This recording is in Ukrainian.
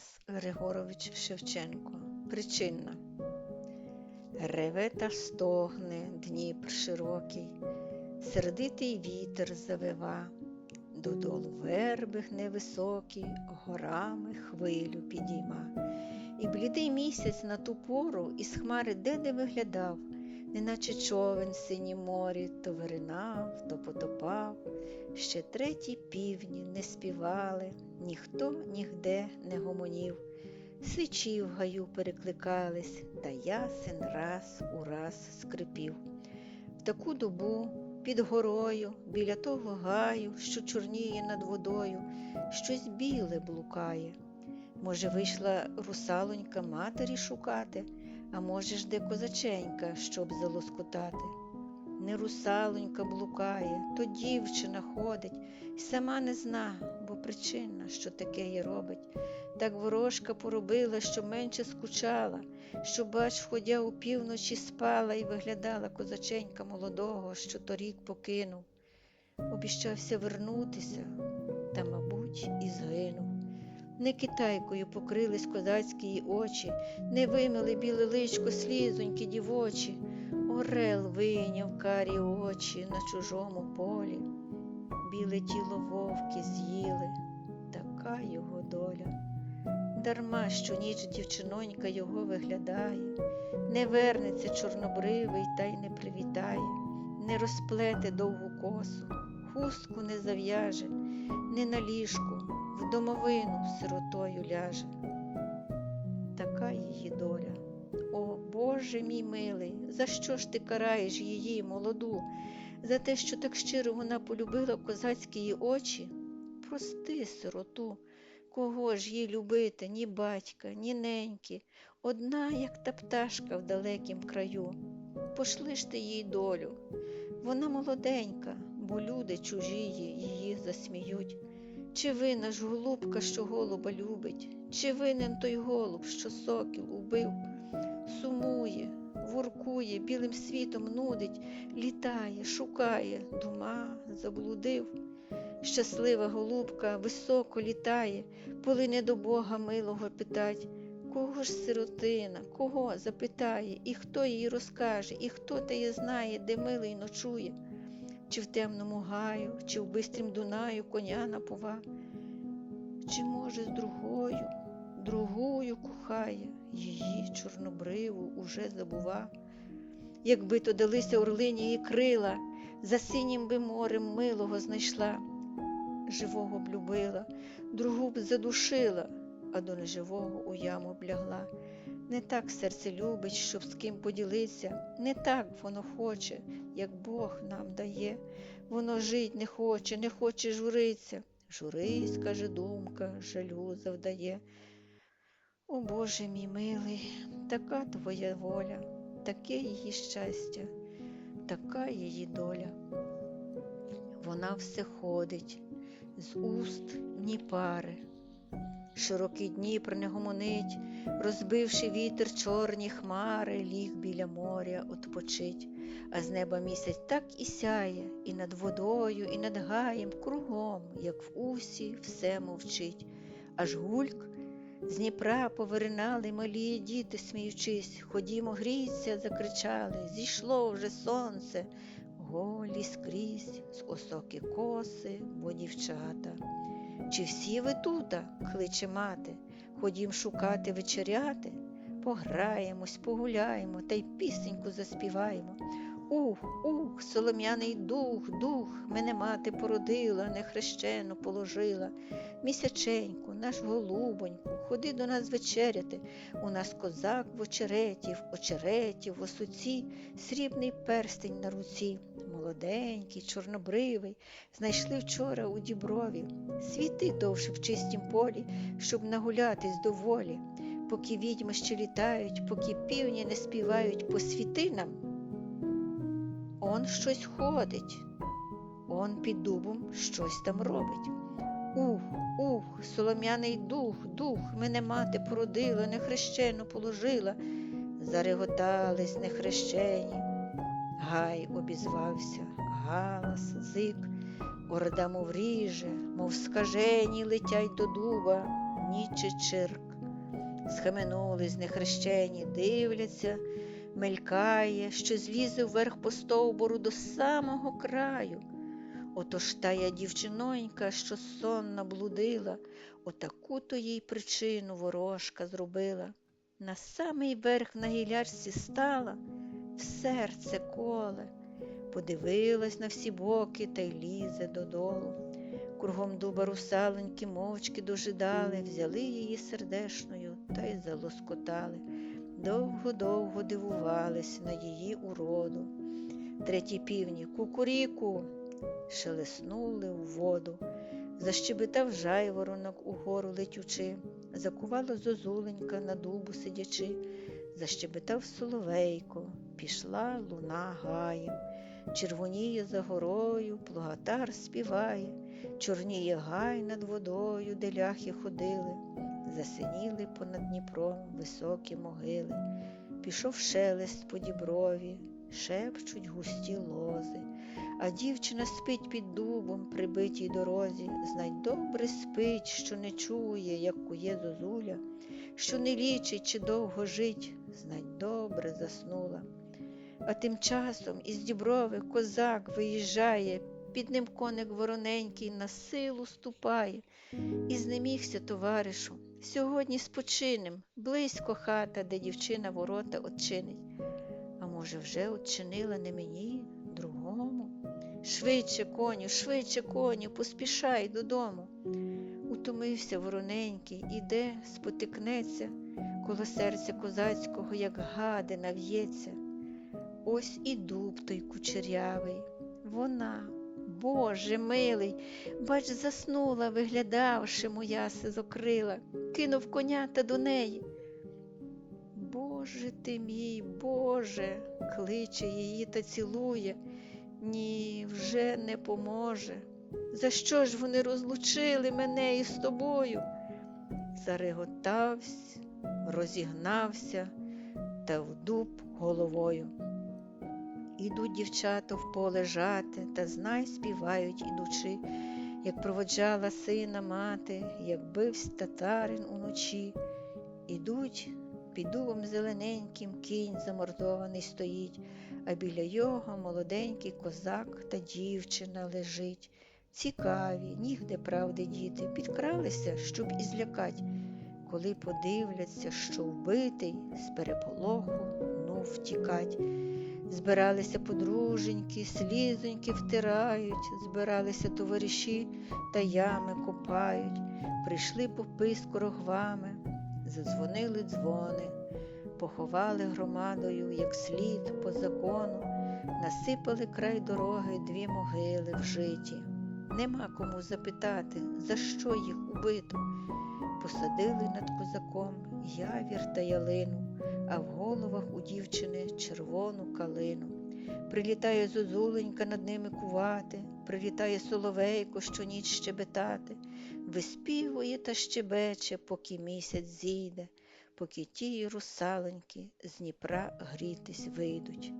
Тарас Григорович Шевченко. Причинна. Реве та стогне Дніпр широкий, сердитий вітер завива, додолу верби гне високі, горами хвилю підійма. І блідий місяць на ту пору із хмари де-де виглядав, неначе човен в синім морі то виринав, то потопав. Ще треті півні не співали, ніхто нігде не гомонів. Сичі в гаю перекликались, та ясен раз у раз скрипів. В таку добу під горою, біля того гаю, що чорніє над водою, щось біле блукає. Може, вийшла русалонька матері шукати, а може ж де козаченька, щоб залоскотати. Не русалонька блукає, то дівчина ходить, й сама не зна, бо причина, що таке їй робить. Так ворожка поробила, що менше скучала, що, бач, входя у півночі спала і виглядала козаченька молодого, що торік покинув. Обіщався вернутися, та, мабуть, і згинув. Не китайкою покрились козацькі її очі, не вимили біле личко слізоньки дівочі. Орел вийняв карі очі на чужому полі, біле тіло вовки з'їли, така його доля. Дарма щоніч дівчинонька його виглядає, не вернеться чорнобривий та й не привітає, не розплете довгу косу, хустку не зав'яже, не на ліжку, в домовину сиротою ляже. Така її доля. О, Боже мій милий, за що ж ти караєш її, молоду? За те, що так щиро вона полюбила козацькі її очі? Прости, сироту, кого ж їй любити, ні батька, ні неньки, одна, як та пташка в далекім краю. Пошли ж ти їй долю. Вона молоденька, бо люди чужі її засміють. Чи винна ж голубка, що голуба любить, чи винен той голуб, що сокіл убив? сумує, воркує, білим світом нудить, літає, шукає, дума заблудив. Щаслива голубка високо літає, полине до Бога милого питать. Кого ж сиротина, кого запитає, і хто їй розкаже, і хто теє знає, де милий ночує, чи в темному гаю, чи в бистрім Дунаю коня напова, чи, може, з другою, другою кохає її чорнобриву уже забува. Якби то далися орлині її крила, за синім би морем милого знайшла, живого б любила, другу б задушила, а до неживого у яму б лягла. Не так серце любить, щоб з ким поділиться, не так воно хоче, як Бог нам дає. Воно жить не хоче, не хоче журиться. Журись, каже думка, жалю завдає. О Боже мій милий, така твоя воля, таке її щастя, така її доля. Вона все ходить, з уст ні пари. Широкий Дніпр не гомонить, розбивши вітер чорні хмари, ліг біля моря отпочить, а з неба місяць так і сяє, і над водою, і над гаєм кругом, як в усі, все мовчить, аж гульк. З Дніпра повиринали малі діти, сміючись, ходімо, грійся, закричали, зійшло вже сонце, голі скрізь, з осоки коси, бо дівчата. Чи всі ви тут? кличе мати, ходім шукати вечеряти, пограємось, погуляємо та й пісеньку заспіваємо. Ух, ух, солом'яний дух, дух, мене мати породила, нехрещену положила. Місяченьку, наш голубоньку, ходи до нас вечеряти. У нас козак в очереті, в очереті, в осуці, срібний перстень на руці. Молоденький, чорнобривий, знайшли вчора у діброві. Світи довше в чистім полі, щоб нагулятись доволі. Поки відьми ще літають, поки півні не співають, посвіти нам. Он щось ходить, он під дубом щось там робить. Ух, ух, солом'яний дух, дух, мене мати породила, нехрещену положила. Зареготались нехрещені. Гай обізвався, галас, зик, орда мов ріже, мов скажені летять до дуба, ніч чи чирк. Схаменулись нехрещені, дивляться, мелькає, що злізе вверх по стовбуру до самого краю. Отож тая дівчинонька, що сонна блудила, отаку то їй причину ворожка зробила. На самий верх на гілячці стала, в серце коле, подивилась на всі боки та й лізе додолу. Кругом дуба русаленьки мовчки дожидали, взяли її сердешною та й залоскотали. Довго-довго дивувались на її уроду. Треті півні кукуріку шелеснули у воду. Защебетав жайворонок угору летючи, закувала зозуленька на дубу сидячи, защебетав соловейко, пішла луна гаєм, червоніє за горою, плугатар співає, чорніє гай над водою, де ляхи ходили, засиніли понад Дніпром високі могили, пішов шелест по діброві, шепчуть густі лози. А дівчина спить під дубом, прибитій дорозі, знай добре спить, що не чує, як кує зозуля, що не лічить, чи довго жить, знай добре заснула. А тим часом із діброви козак виїжджає, під ним коник вороненький на силу ступає. І знемігся, товаришу, сьогодні спочинем, близько хата, де дівчина ворота отчинить. А може, вже отчинила не мені, другому? Швидше, коню, швидше, коню, поспішай додому. Утомився вороненький, іде, спотикнеться, коло серця козацького, як гадина в'ється. Ось і дуб той кучерявий. Вона, Боже милий, бач, заснула, виглядавши моя сизокрила, кинув коня та до неї. Боже ти мій, Боже, кличе її та цілує. Ні, вже не поможе. За що ж вони розлучили мене із тобою? Зареготався, розігнався та в дуб головою. Ідуть дівчата в поле жати, та знай співають ідучи, як проводжала сина мати, як бивсь татарин уночі. Ідуть під дубом зелененьким кінь замордований стоїть, а біля його молоденький козак та дівчина лежить. Цікаві, нігде правди діти, підкралися, щоб і злякать, коли подивляться, що вбитий з переполоху ну втікать. Збиралися подруженьки, слізоньки втирають, збиралися товариші та ями копають, прийшли попи з корогвами, задзвонили дзвони, поховали громадою, як слід по закону, насипали край дороги дві могили вжиті. Нема кому запитати, за що їх убито. Посадили над козаком явір та ялину, а в головах у дівчини червону калину. Прилітає зозуленька над ними кувати, прилітає соловейко щоніч щебетати, виспівує та щебече, поки місяць зійде, поки ті русаленьки з Дніпра грітись вийдуть.